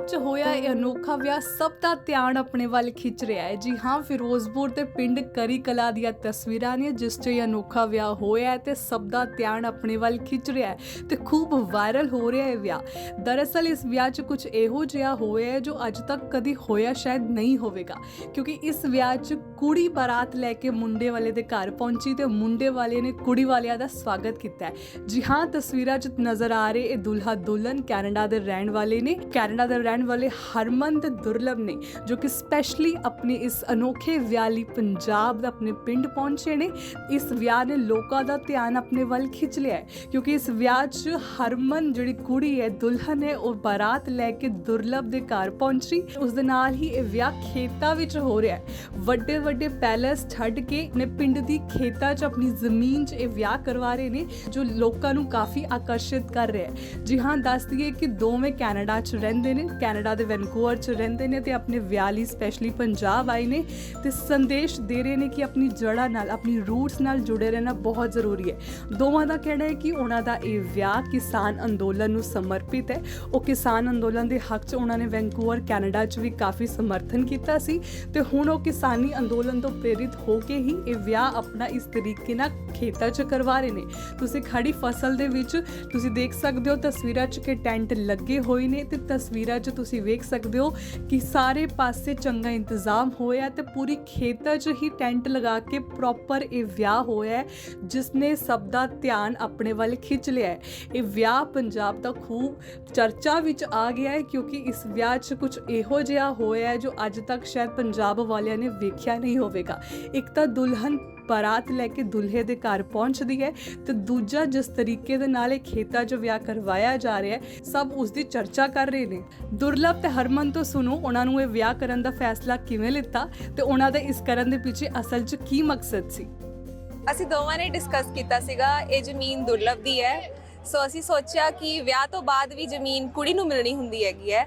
ਪੰਜਾਬ 'ਚ ਹੋਇਆ ਇਹ ਅਨੋਖਾ ਵਿਆਹ ਸਭ ਦਾ ਧਿਆਨ ਆਪਣੇ ਵੱਲ ਖਿੱਚ ਰਿਹਾ ਹੈ। ਜੀ ਹਾਂ, ਫਿਰੋਜ਼ਪੁਰ ਦੇ ਪਿੰਡ ਕਰੀ ਕਲਾ ਦੀਆਂ ਤਸਵੀਰਾਂ ਨੇ, ਜਿਸ 'ਚ ਇਹ ਅਨੋਖਾ ਵਿਆਹ ਹੋਇਆ ਹੈ ਤੇ ਸਭ ਦਾ ਧਿਆਨ ਆਪਣੇ ਵੱਲ ਖਿੱਚ ਰਿਹਾ ਹੈ ਤੇ ਖੂਬ ਵਾਇਰਲ ਹੋ ਰਿਹਾ ਹੈ ਵਿਆਹ। ਦਰਅਸਲ, ਇਸ ਵਿਆਹ 'ਚ ਕੁਝ ਇਹੋ ਜਿਹਾ ਹੋਇਆ ਹੈ ਜੋ ਅੱਜ ਤੱਕ ਕਦੀ ਹੋਇਆ ਸ਼ਾਇਦ ਨਹੀਂ ਹੋਵੇਗਾ। ਕਿਉਂਕਿ ਇਸ ਵਿਆਹ 'ਚ ਕੁੜੀ ਬਾਰਾਤ ਲੈ ਕੇ ਮੁੰਡੇ ਵਾਲੇ ਦੇ ਘਰ ਪਹੁੰਚੀ ਤੇ ਮੁੰਡੇ ਵਾਲੇ ਨੇ ਕੁੜੀ ਵਾਲਿਆਂ ਦਾ ਸਵਾਗਤ ਕੀਤਾ ਹੈ। ਜੀ ਹਾਂ, ਤਸਵੀਰਾਂ 'ਚ ਨਜ਼ਰ ਆ ਰਹੇ ਇਹ ਦੁਲਹਾ ਦੁਲਹਨ, ਕੈਨੇਡਾ ਦੇ ਰਹਿਣ ਵਾਲੇ ਨੇ। ਕੈਨੇਡਾ ਦੇ ਰਹਿਣ ਵਾਲੇ ਹਰਮਨ ਤੇ ਦੁਰਲਭ ਨੇ, ਜੋ ਕਿ ਸਪੈਸ਼ਲੀ ਆਪਣੇ ਇਸ ਅਨੋਖੇ ਵਿਆਹ ਲਈ ਪੰਜਾਬ ਦਾ ਆਪਣੇ ਪਿੰਡ ਪਹੁੰਚੇ ਨੇ, ਇਸ ਵਿਆਹ ਨੇ ਲੋਕਾਂ ਦਾ ਧਿਆਨ ਆਪਣੇ ਵੱਲ ਖਿੱਚ ਲਿਆ ਹੈ, ਕਿਉਂਕਿ ਇਸ ਵਿਆਹ 'ਚ ਹਰਮਨ ਜਿਹੜੀ ਕੁੜੀ ਹੈ, ਦੁਲਹਨ ਹੈ, ਉਹ ਬਾਰਾਤ ਲੈ ਕੇ ਦੁਰਲਭ ਦੇ ਘਰ ਪਹੁੰਚੀ। ਉਸ ਦੇ ਨਾਲ ਹੀ ਇਹ ਵਿਆਹ ਖੇਤਾਂ ਵਿੱਚ ਹੋ ਰਿਹਾ ਹੈ। ਵੱਡੇ ਵੱਡੇ ਪੈਲੇਸ ਛੱਡ ਕੇ ਆਪਣੇ ਪਿੰਡ ਦੀ ਖੇਤਾਂ 'ਚ ਆਪਣੀ ਜ਼ਮੀਨ 'ਚ ਇਹ ਵਿਆਹ ਕਰਵਾ ਰਹੇ ਨੇ, ਜੋ ਲੋਕਾਂ ਨੂੰ ਕਾਫੀ ਆਕਰਸ਼ਿਤ ਕਰ ਰਿਹਾ ਹੈ। ਜੀ ਹਾਂ, ਦੱਸ ਦਈਏ ਕਿ ਦੋਵੇਂ ਕੈਨੇਡਾ 'ਚ ਰਹਿੰਦੇ ਨੇ ਕੈਨੇਡਾ ਦੇ ਵੈਨਕੂਵਰ 'ਚ ਰਹਿੰਦੇ ਨੇ ਤੇ ਆਪਣੇ ਵਿਆਹ ਲਈ ਸਪੈਸ਼ਲੀ ਪੰਜਾਬ ਆਏ ਨੇ ਤੇ ਸੰਦੇਸ਼ ਦੇ ਰਹੇ ਨੇ ਕਿ ਆਪਣੀ ਜੜ੍ਹਾਂ ਨਾਲ, ਆਪਣੀ ਰੂਟਸ ਨਾਲ ਜੁੜੇ ਰਹਿਣਾ ਬਹੁਤ ਜ਼ਰੂਰੀ ਹੈ। ਦੋਵਾਂ ਦਾ ਕਹਿਣਾ ਹੈ ਕਿ ਉਹਨਾਂ ਦਾ ਇਹ ਵਿਆਹ ਕਿਸਾਨ ਅੰਦੋਲਨ ਨੂੰ ਸਮਰਪਿਤ ਹੈ। ਉਹ ਕਿਸਾਨ ਅੰਦੋਲਨ ਦੇ ਹੱਕ 'ਚ ਉਹਨਾਂ ਨੇ ਵੈਨਕੂਵਰ, ਕੈਨੇਡਾ 'ਚ ਵੀ ਕਾਫੀ ਸਮਰਥਨ ਕੀਤਾ ਸੀ ਤੇ ਹੁਣ ਉਹ ਕਿਸਾਨੀ ਅੰਦੋਲਨ ਤੋਂ ਪ੍ਰੇਰਿਤ ਹੋ ਕੇ ਹੀ ਇਹ ਵਿਆਹ ਆਪਣਾ ਇਸ ਤਰੀਕੇ ਨਾਲ ਖੇਤਾਂ 'ਚ ਕਰਵਾ ਰਹੇ ਨੇ। ਤੁਸੀਂ ਖੜੀ ਫਸਲ ਦੇ ਵਿੱਚ, ਤੁਸੀਂ ਦੇਖ ਸਕਦੇ ਹੋ ਤਸਵੀਰਾਂ 'ਚ ਕਿ ਟੈਂਟ ਲੱਗੇ ਹੋਏ ਨੇ ਤੇ ਤਸਵੀਰਾਂ 'ਚ ਤੁਸੀਂ ਵੇਖ ਸਕਦੇ ਹੋ ਕਿ ਸਾਰੇ ਪਾਸੇ ਚੰਗਾ ਇੰਤਜ਼ਾਮ ਹੋਇਆ ਤੇ ਪੂਰੀ ਖੇਤਾਂ 'ਚ ਹੀ ਟੈਂਟ ਲਗਾ ਕੇ ਪ੍ਰੋਪਰ ਇਹ ਵਿਆਹ ਹੋਇਆ ਹੈ ਜਿਸ ਨੇ ਸਭ ਦਾ ਧਿਆਨ ਆਪਣੇ ਵੱਲ ਖਿੱਚ ਲਿਆ ਇਹ ਵਿਆਹ ਪੰਜਾਬ ਦਾ ਖੂਬ ਚਰਚਾ ਵਿੱਚ ਆ ਗਿਆ ਹੈ, ਕਿਉਂਕਿ ਇਸ ਵਿਆਹ 'ਚ ਕੁਝ ਇਹੋ ਜਿਹਾ ਹੋਇਆ ਜੋ ਅੱਜ ਤੱਕ ਸ਼ਾਇਦ ਪੰਜਾਬ ਵਾਲਿਆਂ ਨੇ ਵੇਖਿਆ ਨਹੀਂ ਹੋਵੇਗਾ। ਇੱਕ ਤਾਂ ਦੁਲਹਨ ਬਾਰਾਤ ਲੈ ਕੇ ਦੁਲਹੇ ਦੇ ਘਰ ਪਹੁੰਚਦੀ ਹੈ ਤੇ ਦੂਜਾ ਜਿਸ ਤਰੀਕੇ ਦੇ ਨਾਲ ਇਹ ਖੇਤਾਂ 'ਚ ਵਿਆਹ ਕਰਵਾਇਆ ਜਾ ਰਿਹਾ ਹੈ, ਸਭ ਉਸ ਦੀ ਚਰਚਾ ਕਰ ਰਹੇ ਨੇ। ਦੁਰਲਭ ਤੇ ਹਰਮਨ ਤੋਂ ਸੁਣੋ, ਉਹਨਾਂ ਨੂੰ ਇਹ ਵਿਆਹ ਕਰਨ ਦਾ ਫੈਸਲਾ ਕਿਵੇਂ ਲਿੱਤਾ ਤੇ ਉਹਨਾਂ ਦੇ ਇਸ ਕਰਨ ਦੇ ਪਿੱਛੇ ਅਸਲ 'ਚ ਕੀ ਮਕਸਦ ਸੀ? ਅਸੀਂ ਦੋਵਾਂ ਨੇ ਡਿਸਕਸ ਕੀਤਾ ਸੀਗਾ, ਇਹ ਜ਼ਮੀਨ ਦੁਰਲਭ ਦੀ ਹੈ। ਸੋ ਅਸੀਂ ਸੋਚਿਆ ਕਿ ਵਿਆਹ ਤੋਂ ਬਾਅਦ ਵੀ ਜ਼ਮੀਨ ਕੁੜੀ ਨੂੰ ਮਿਲਣੀ ਹੁੰਦੀ ਹੈਗੀ ਹੈ।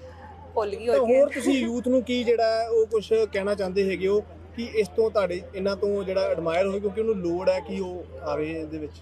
ਭੁੱਲ ਗਈ ਹੋਈ ਹੋਰ ਤੁਸੀਂ ਯੂਥ ਨੂੰ ਕੀ ਜਿਹੜਾ ਉਹ ਕੁਝ ਕਹਿਣਾ ਚਾਹੁੰਦੇ ਹੈਗੇ ਹੋ ਕਿ ਇਸ ਤੋਂ ਤੁਹਾਡੇ ਇਹਨਾਂ ਤੋਂ ਜਿਹੜਾ ਐਡਮਾਇਰ ਹੋਵੇ ਕਿਉਂਕਿ ਉਹਨੂੰ ਲੋੜ ਹੈ ਕਿ ਉਹ ਆਵੇ ਇਹਦੇ ਵਿੱਚ?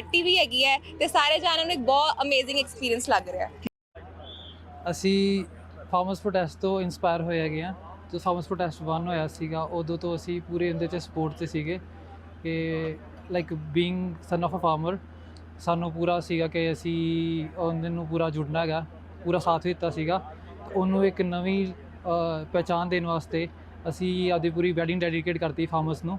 ਕੱਟੀ ਵੀ ਹੈਗੀ ਹੈ ਤੇ ਸਾਰੇ ਜਾਣਾਂ ਨੂੰ ਇੱਕ ਬਹੁਤ ਅਮੇਜ਼ਿੰਗ ਐਕਸਪੀਰੀਅੰਸ ਲੱਗ ਰਿਹਾ ਹੈ। ਅਸੀਂ ਫਾਰਮਰਸ ਪ੍ਰੋਟੈਸਟ ਤੋਂ ਇਨਸਪਾਇਰ ਹੋਏ ਹੈਗੇ ਆ ਜਦੋਂ ਫਾਰਮਰਸ ਪ੍ਰੋਟੈਸਟ 1 ਹੋਇਆ ਸੀਗਾ ਉਦੋਂ ਤੋਂ ਅਸੀਂ ਪੂਰੇ ਉਹਦੇ 'ਚ ਸਪੋਰਟ 'ਤੇ ਸੀਗੇ ਕਿ like being son of a farmer ਸਾਨੂੰ ਪੂਰਾ ਸੀਗਾ ਕਿ ਅਸੀਂ ਉਹਦੇ ਨੂੰ ਪੂਰਾ ਜੁੜਨਾ ਹੈਗਾ ਪੂਰਾ ਸਾਥ ਦਿੱਤਾ ਸੀਗਾ। ਉਹਨੂੰ ਇੱਕ ਨਵੀਂ ਅ, ਪਹਿਚਾਣ ਦੇਣ ਵਾਸਤੇ ਅਸੀਂ ਆਪਦੀ ਪੂਰੀ ਵੈਡਿੰਗ ਡੈਡੀਕੇਟ ਕਰਤੀ ਫਾਰਮਰਸ ਨੂੰ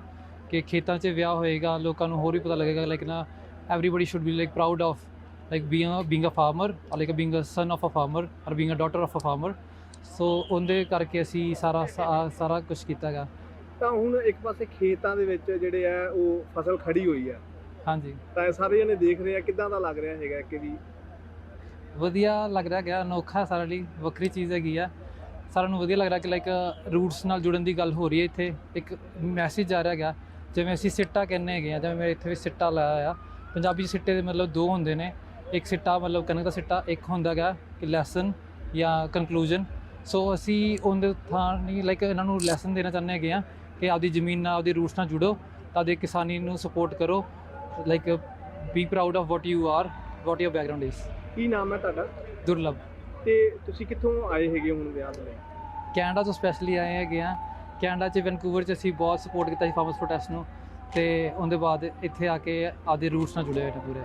ਕਿ ਖੇਤਾਂ 'ਚ ਵਿਆਹ ਹੋਏਗਾ ਲੋਕਾਂ ਨੂੰ ਹੋਰ ਵੀ ਪਤਾ ਲੱਗੇਗਾ ਲਾਈਕ ਨਾ everybody should be like proud of like being a being a farmer or like being a son of a farmer or being a daughter of a farmer. ਸੋ ਉਹਦੇ ਕਰਕੇ ਅਸੀਂ ਸਾਰਾ ਸਾਰਾ ਕੁਝ ਕੀਤਾ ਹੈਗਾ। ਤਾਂ ਹੁਣ ਇੱਕ ਪਾਸੇ ਖੇਤਾਂ ਦੇ ਵਿੱਚ ਜਿਹੜੇ ਆ ਉਹ ਫਸਲ ਖੜੀ ਹੋਈ ਹੈ ਹਾਂਜੀ। ਤਾਂ ਸਾਰੇ ਜਣੇ ਦੇਖ ਰਹੇ ਆ ਕਿੱਦਾਂ ਦਾ ਲੱਗ ਰਿਹਾ ਹੈਗਾ ਕਿ ਵੀ? ਵਧੀਆ ਲੱਗ ਰਿਹਾ ਗਿਆ ਅਨੋਖਾ ਸਾਰਿਆਂ ਲਈ ਵੱਖਰੀ ਚੀਜ਼ ਹੈਗੀ ਆ। ਸਾਰਿਆਂ ਨੂੰ ਵਧੀਆ ਲੱਗ ਰਿਹਾ ਕਿ ਲਾਈਕ ਰੂਟਸ ਨਾਲ ਜੁੜਨ ਦੀ ਗੱਲ ਹੋ ਰਹੀ ਹੈ ਇੱਥੇ। ਇੱਕ ਮੈਸੇਜ ਜਾ ਰਿਹਾ ਹੈਗਾ ਜਿਵੇਂ ਅਸੀਂ ਸਿੱਟਾ ਕਹਿੰਦੇ ਹੈਗੇ ਆ ਜਿਵੇਂ ਮੇਰੇ ਇੱਥੇ ਵੀ ਸਿੱਟਾ ਲਾਇਆ ਆ। ਪੰਜਾਬੀ ਸਿੱਟੇ ਦੇ ਮਤਲਬ ਦੋ ਹੁੰਦੇ ਨੇ। ਇੱਕ ਸਿੱਟਾ ਮਤਲਬ ਕਣਕ ਦਾ ਸਿੱਟਾ ਇੱਕ ਹੁੰਦਾ ਹੈਗਾ ਕਿ ਲੈਸਨ ਜਾਂ ਕਨਕਲੂਜਨ ਸੋ ਅਸੀਂ ਉਹਦੇ ਥਾਂ ਨਹੀਂ ਲਾਈਕ ਇਹਨਾਂ ਨੂੰ ਲੈਸਨ ਦੇਣਾ ਚਾਹੁੰਦੇ ਹੈਗੇ ਆ ਕਿ ਆਪਦੀ ਜ਼ਮੀਨ ਨਾਲ ਆਪਦੀ ਰੂਟਸ ਨਾਲ ਜੁੜੋ ਤਾਂ ਦੇ ਕਿਸਾਨੀ ਨੂੰ ਸਪੋਰਟ ਕਰੋ। Like be proud of what you are what your background is ਕੀ ਨਾਮ ਹੈ ਤੁਹਾਡਾ? ਦੁਰਲਭ। ਤੇ ਤੁਸੀਂ ਕਿੱਥੋਂ ਆਏ ਹੈਗੇ ਹੁਣ ਵਿਆਹ ਦੇ ਲਈ? ਕੈਨੇਡਾ ਤੋਂ ਸਪੈਸ਼ਲੀ ਆਏ ਹੈਗੇ ਆ ਕੈਨੇਡਾ 'ਚ ਵੈਨਕੂਵਰ 'ਚ ਅਸੀਂ ਬਹੁਤ ਸਪੋਰਟ ਕੀਤਾ ਸੀ ਫਾਰਮਰਸ ਪ੍ਰੋਟੈਸਟ ਨੂੰ। ਤੇ ਉਹਦੇ ਬਾਅਦ ਇੱਥੇ ਆ ਕੇ ਆਪਦੇ ਰੂਟਸ ਨਾਲ ਜੁੜੇ ਹੋਏ ਨੇ ਪੂਰੇ।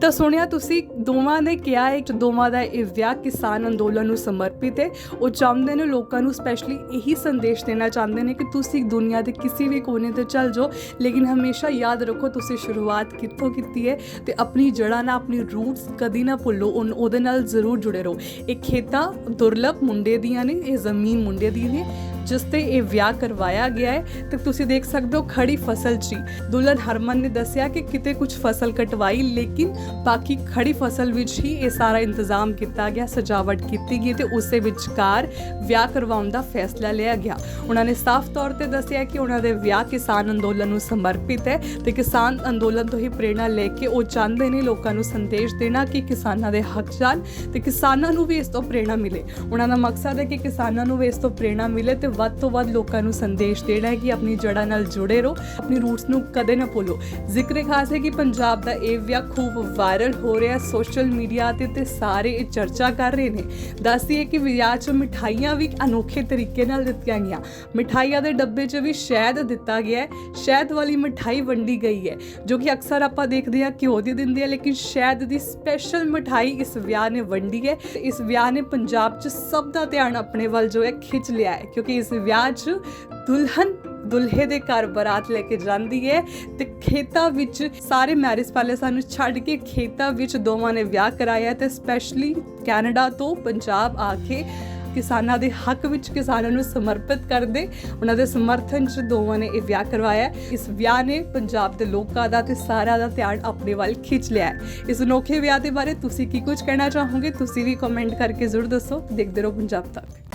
ਤਾਂ ਸੁਣਿਆ ਤੁਸੀਂ, ਦੋਵਾਂ ਨੇ ਕਿਹਾ ਹੈ ਕਿ ਦੋਵਾਂ ਦਾ ਇਹ ਵਿਆਹ ਕਿਸਾਨ ਅੰਦੋਲਨ ਨੂੰ ਸਮਰਪਿਤ ਹੈ। ਉਹ ਚਾਹੁੰਦੇ ਨੇ ਲੋਕਾਂ ਨੂੰ ਸਪੈਸ਼ਲੀ ਇਹੀ ਸੰਦੇਸ਼ ਦੇਣਾ ਚਾਹੁੰਦੇ ਨੇ ਕਿ ਤੁਸੀਂ ਦੁਨੀਆ ਦੇ ਕਿਸੇ ਵੀ ਕੋਨੇ ਤੇ ਚੱਲ ਜਾਓ, ਲੇਕਿਨ ਹਮੇਸ਼ਾ ਯਾਦ ਰੱਖੋ ਤੁਸੀਂ ਸ਼ੁਰੂਆਤ ਕਿੱਥੋਂ ਕੀਤੀ ਹੈ ਤੇ ਆਪਣੀ ਜੜ੍ਹਾਂ ਨਾਲ ਆਪਣੀ ਰੂਟਸ ਕਦੀ ਨਾ ਭੁੱਲੋ, ਉਨ- ਉਹਦੇ ਨਾਲ ਜ਼ਰੂਰ ਜੁੜੇ ਰਹੋ। ਇਹ ਖੇਤਾਂ ਦੁਰਲਭ ਮੁੰਡੇ ਦੀਆਂ ਨੇ, ਇਹ ਜ਼ਮੀਨ ਮੁੰਡੇ ਦੀ ਨੇ। ਜਿਸ ਤੇ ਇਹ ਵਿਆਹ ਕਰਵਾਇਆ ਗਿਆ ਹੈ, ਤੇ ਤੁਸੀਂ ਦੇਖ ਸਕਦੇ ਹੋ ਖੜੀ ਫਸਲ 'ਚ ਹੀ। ਦੁਲਹਨ ਹਰਮਨ ਨੇ ਦੱਸਿਆ ਕਿ ਕਿਤੇ ਕੁਝ ਫਸਲ ਕਟਵਾਈ, ਲੇਕਿਨ ਬਾਕੀ ਖੜੀ ਫਸਲ ਵਿੱਚ ਹੀ ਇਹ ਸਾਰਾ ਇੰਤਜ਼ਾਮ ਕੀਤਾ ਗਿਆ, ਸਜਾਵਟ ਕੀਤੀ ਗਈ ਤੇ ਉਸੇ ਵਿਚਕਾਰ ਵਿਆਹ ਕਰਵਾਉਣ ਦਾ ਫੈਸਲਾ ਲਿਆ ਗਿਆ ਉਹਨਾਂ ਨੇ ਸਾਫ਼ ਤੌਰ ਤੇ ਦੱਸਿਆ ਕਿ ਉਹਨਾਂ ਦੇ ਵਿਆਹ ਕਿਸਾਨ ਅੰਦੋਲਨ ਨੂੰ ਸਮਰਪਿਤ ਹੈ ਤੇ ਕਿਸਾਨ ਅੰਦੋਲਨ ਤੋਂ ਹੀ ਪ੍ਰੇਰਣਾ ਲੈ ਕੇ ਉਹ ਚਾਹੁੰਦੇ ਨੇ ਲੋਕਾਂ ਨੂੰ ਸੰਦੇਸ਼ ਦੇਣਾ ਕਿ ਕਿਸਾਨਾਂ ਦੇ ਹੱਕ ਜਾਣ ਤੇ ਕਿਸਾਨਾਂ ਨੂੰ ਵੀ ਇਸ ਤੋਂ ਪ੍ਰੇਰਣਾ ਮਿਲੇ ਉਹਨਾਂ ਦਾ ਮਕਸਦ ਹੈ ਕਿ ਕਿਸਾਨਾਂ ਨੂੰ ਵੀ ਇਸ ਤੋਂ ਪ੍ਰੇਰਣਾ ਮਿਲੇ ਤੇ ਵੱਧ ਤੋਂ ਵੱਧ ਲੋਕਾਂ ਨੂੰ ਸੰਦੇਸ਼ ਦੇਣਾ ਹੈ ਕਿ ਆਪਣੀ ਜੜ੍ਹਾਂ ਨਾਲ ਜੁੜੇ ਰਹੋ, ਆਪਣੀ ਰੂਟਸ ਨੂੰ ਕਦੇ ਨਾ ਭੁੱਲੋ। ਜ਼ਿਕਰ ਖਾਸ ਹੈ ਕਿ ਪੰਜਾਬ ਦਾ ਇਹ ਵਿਆਹ ਖੂਬ ਵਾਇਰਲ ਹੋ ਰਿਹਾ ਸੋਸ਼ਲ ਮੀਡੀਆ ਤੇ ਤੇ ਸਾਰੇ ਇਹ ਚਰਚਾ ਕਰ ਰਹੇ ਨੇ। ਦੱਸਦੀਏ ਕਿ ਵਿਆਹ 'ਚ ਮਿਠਾਈਆਂ ਵੀ ਅਨੋਖੇ ਤਰੀਕੇ ਨਾਲ ਦਿੱਤੀਆਂ ਗਈਆਂ। ਮਿਠਾਈਆਂ ਦੇ ਡੱਬੇ 'ਚ ਵੀ ਸ਼ਹਿਦ ਦਿੱਤਾ ਗਿਆ ਹੈ, ਸ਼ਹਿਦ ਵਾਲੀ ਮਿਠਾਈ ਵੰਡੀ ਗਈ ਹੈ, ਜੋ ਕਿ ਅਕਸਰ ਆਪਾਂ ਦੇਖਦੇ ਹਾਂ ਘਿਓ ਦੀ ਦਿੰਦੇ ਆ ਲੇਕਿਨ ਸ਼ਹਿਦ ਦੀ ਸਪੈਸ਼ਲ ਮਿਠਾਈ ਇਸ ਵਿਆਹ ਨੇ ਵੰਡੀ ਹੈ। ਇਸ ਵਿਆਹ ਨੇ ਪੰਜਾਬ 'ਚ ਸਭ ਦਾ ਧਿਆਨ ਆਪਣੇ ਵੱਲ ਜੋ ਹੈ ਖਿੱਚ ਲਿਆ ਹੈ, ਕਿਉਂਕਿ ਇਸ ਵਿਆਹ 'ਚ ਦੁਲਹਨ, ਦੁਲਹੇ ਦੇ ਘਰ ਬਰਾਤ ਲੈ ਕੇ ਜਾਂਦੀ ਹੈ ਤੇ ਖੇਤਾਂ ਵਿੱਚ ਸਾਰੇ ਮੈਰਿਜ ਪੈਲੇਸਾਂ ਨੂੰ ਛੱਡ ਕੇ ਖੇਤਾਂ ਵਿੱਚ ਦੋਵਾਂ ਨੇ ਵਿਆਹ ਕਰਾਇਆ ਤੇ ਸਪੈਸ਼ਲੀ ਕੈਨੇਡਾ ਤੋਂ ਪੰਜਾਬ ਆ ਕੇ ਕਿਸਾਨਾਂ ਦੇ ਹੱਕ ਵਿੱਚ ਕਿਸਾਨਾਂ ਨੂੰ ਸਮਰਪਿਤ ਕਰਦੇ, ਉਹਨਾਂ ਦੇ ਸਮਰਥਨ 'ਚ ਦੋਵਾਂ ਨੇ ਇਹ ਵਿਆਹ ਕਰਵਾਇਆ। ਇਸ ਵਿਆਹ ਨੇ ਪੰਜਾਬ ਦੇ ਲੋਕਾਂ ਦਾ ਤੇ ਸਾਰਿਆਂ ਦਾ ਧਿਆਨ ਆਪਣੇ ਵੱਲ ਖਿੱਚ ਲਿਆ ਇਸ ਅਨੋਖੇ ਵਿਆਹ ਦੇ ਬਾਰੇ ਤੁਸੀਂ ਕੀ ਕੁਝ ਕਹਿਣਾ ਚਾਹੋਗੇ? ਤੁਸੀਂ ਵੀ ਕਮੈਂਟ ਕਰਕੇ ਜ਼ਰੂਰ ਦੱਸੋ। ਦੇਖਦੇ ਰਹੋ ਪੰਜਾਬ ਤੱਕ।